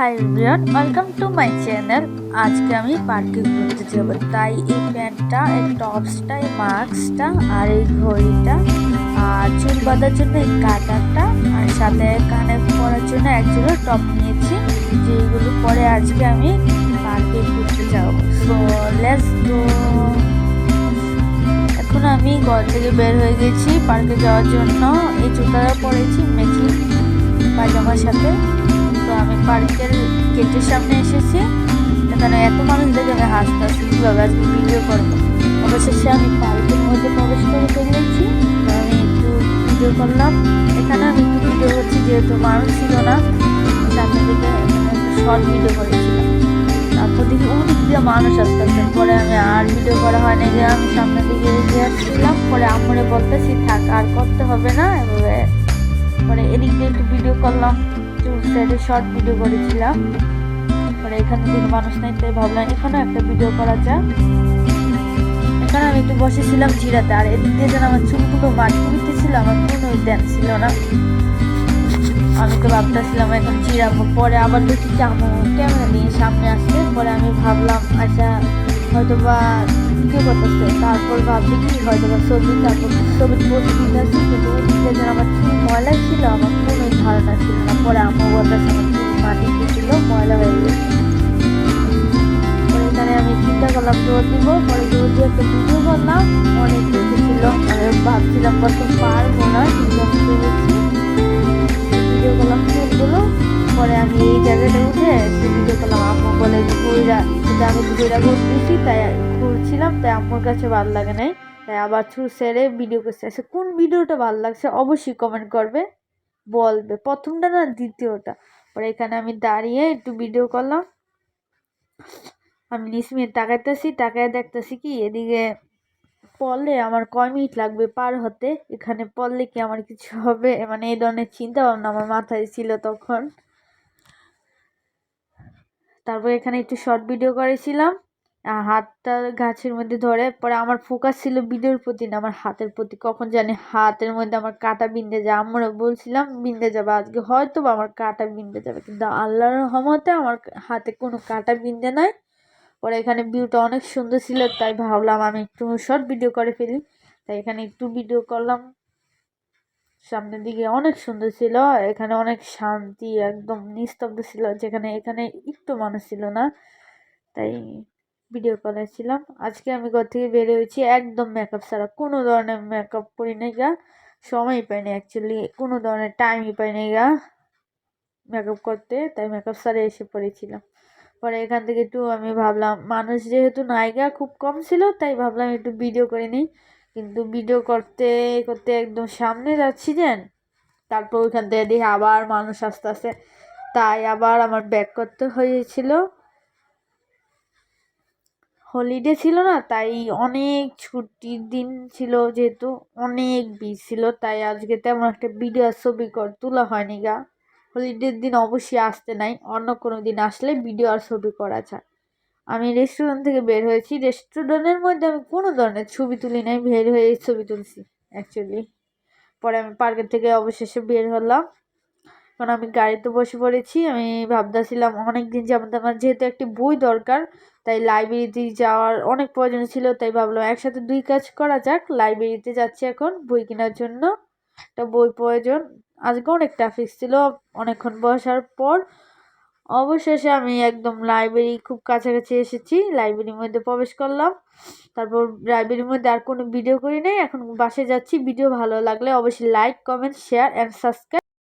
Hi everyone welcome to my channel আজকে আমি পার্কে ঘুরতে যাব। তাই এই প্যান্টটা, এই টপসটা, এই মাস্কটা আর এই ঘড়িটা আর চুল বাঁধার জন্য এই কাটারটা আর সাথে কানে পরার জন্য একজোড়া টপ নিয়েছি যেগুলো পরে আজকে আমি পার্কে ঘুরতে যাব। সো লেটস গো এখন আমি ঘর থেকে বের হয়ে গেছি পার্কে যাওয়ার জন্য। এই জুতাটা পরেছি মেচি পায়জামার সাথে। আমি পার্কের গেটের সামনে এসেছি। এখানে এত মানুষ দেখে আমি হাসতে হাসতে কীভাবে আজকে ভিডিও করব। অবশেষে আমি পার্কের মধ্যে প্রবেশ করে ফেলেছি আমি একটু ভিডিও করলাম। এখানে আমি একটু ভিডিও করছি, যেহেতু মানুষ ছিল না সামনে এখানে শর্ট ভিডিও করেছিলাম। তারপর দেখি অনেক দিয়ে মানুষ আসতে আসতে, পরে আমি আর ভিডিও করা হয়নি যে আমি সামনের দিকে এগিয়ে আসছিলাম। পরে আমরে বলতেছি, থাক, আর করতে হবে না। এভাবে পরে এদিক দিয়ে একটু ভিডিও করলাম। সাইডে শর্ট ভিডিও করেছিলাম। পরে এখানে দিকে মানুষ নাই, তাই ভাবলাম এখানে একটা ভিডিও করা যাক। এখানে আমি একটু বসেছিলাম জিরাতে, আর এদিক দিয়ে যেন আমার চুলগুলো মাটি উঠতেছিল আমার কোনো দেন ছিল না। আমি তো ভাবতেছিলাম এখন চিরাবো পরে আবার দেখি চামো ক্যামেরা নিয়ে সামনে আসছে পরে আমি ভাবলাম আচ্ছা হয়তো বা ভিডিও করতেছে, তারপর ভাবছি কি হয়তো বা ছবি তারপর ছবি পোস্ট দিতেছি কিন্তু ওই দিকে যেন আমার চুল ময়লা ছিল, আমার কোনো ধারণা ছিল না। পরে আম্মু বলতেছে আমার চুল মাটিতে ছিল, ময়লা হয়ে গেছে। এখানে আমি চিন্তা করলাম দৌড় দিব? পরে দৌড় দিয়ে একটা ভিডিও করলাম, অনেক কিছু ছিল। আমি ভাবছিলাম, কত পারব না কিন্তু আমি পেরেছি পরে আমি এই জায়গাটা উঠে ভিডিও করলাম। আম্মু বলে যে ঘুরা কিন্তু আমি ঘুরা ঘুরতেছি তাই ঘুরছিলাম তাই আম্মুর কাছে ভালো লাগে নাই। তাই আবার চুল সেরে ভিডিও করতে আসে কোন ভিডিওটা ভালো লাগছে অবশ্যই কমেন্ট করবে, বলবে। প্রথমটা না, দ্বিতীয়টা। পরে এখানে আমি দাঁড়িয়ে একটু ভিডিও করলাম। আমি নিসমিয়ে তাকাইতেছি তাকায় দেখতেছি কি, এদিকে পড়লে আমার কয় মিনিট লাগবে পার হতে? এখানে পড়লে কি আমার কিছু হবে? মানে এই ধরনের চিন্তা ভাবনা আমার মাথায় ছিল তখন। তারপর এখানে একটু শর্ট ভিডিও করেছিলাম। হাতটা গাছের মধ্যে ধরে, পরে আমার ফোকাস ছিল ভিডিওর প্রতি না, আমার হাতের প্রতি। কখন জানি হাতের মধ্যে আমার কাটা বিন্দে যায়। আমরা বলছিলাম বিন্দে যাবে আজকে। হয়তো বা আমার কাটা বিন্দে যাবে, কিন্তু আল্লাহর রহমতে আমার হাতে কোনো কাটা বিন্দে নাই। পরে এখানে ভিউটা অনেক সুন্দর ছিল, তাই ভাবলাম আমি একটু শর্ট ভিডিও করে ফেলি। তাই এখানে একটু ভিডিও করলাম। সামনের দিকে অনেক সুন্দর ছিল, এখানে অনেক শান্তি, একদম নিস্তব্ধ ছিল, যেখানে এখানে একটু মানুষ ছিল না। তাই ভিডিও করেছিলাম আজকে আমি ঘর থেকে বেরিয়ে হয়েছি, একদম মেকআপ ছাড়া, কোনো ধরনের মেকআপ করি নাই গা। সময় পাইনি অ্যাকচুয়ালি কোনো ধরনের টাইমই পাইনি গা মেকআপ করতে, তাই মেকআপ ছাড়া এসে পড়েছিলাম। পরে এখান থেকে একটু আমি ভাবলাম, মানুষ যেহেতু নায়িকা খুব কম ছিল, তাই ভাবলাম একটু ভিডিও করে নিই। কিন্তু ভিডিও করতে করতে একদম সামনে যাচ্ছি যেন। তারপর ওইখান থেকে দেখি আবার মানুষ আস্তে আস্তে তাই আবার আমার ব্যাক করতে হয়েছিল। হলিডে ছিল না, তাই অনেক ছুটির দিন ছিল যেহেতু, অনেক বিজ ছিল। তাই আজকে তেমন একটা ভিডিও ছবি কর, তোলা হয়নি গা। হলিডের দিন অবশ্যই আসতে নাই, অন্য কোনো দিন আসলে ভিডিও আর ছবি করা যায়। আমি রেস্টুরেন্ট থেকে বের হয়েছি। রেস্টুরেন্টের মধ্যে আমি কোনো ধরনের ছবি তুলি নাই, বের হয়ে ছবি তুলছি অ্যাকচুয়ালি পরে আমি পার্কের থেকে অবশেষে বের হলাম। কারণ আমি গাড়িতে বসে পড়েছি, আমি ভাবতেছিলাম অনেক দিন যেমন আমার যেহেতু একটি বই দরকার, তাই লাইব্রেরিতে যাওয়ার অনেক প্রয়োজন ছিল, তাই ভাবলাম একসাথে দুই কাজ করা যাক। লাইব্রেরিতে যাচ্ছি এখন, বই কেনার জন্য। একটা বই প্রয়োজন। আজকে অনেক ট্রাফিক ছিল, অনেকক্ষণ বসার পর অবশেষে আমি একদম লাইব্রেরি খুব কাছাকাছি এসেছি লাইব্রেরির মধ্যে প্রবেশ করলাম। তারপর লাইব্রেরির মধ্যে আর কোনো ভিডিও করি নাই, এখন বাসে যাচ্ছি। ভিডিও ভালো লাগলে অবশ্যই like comment share and subscribe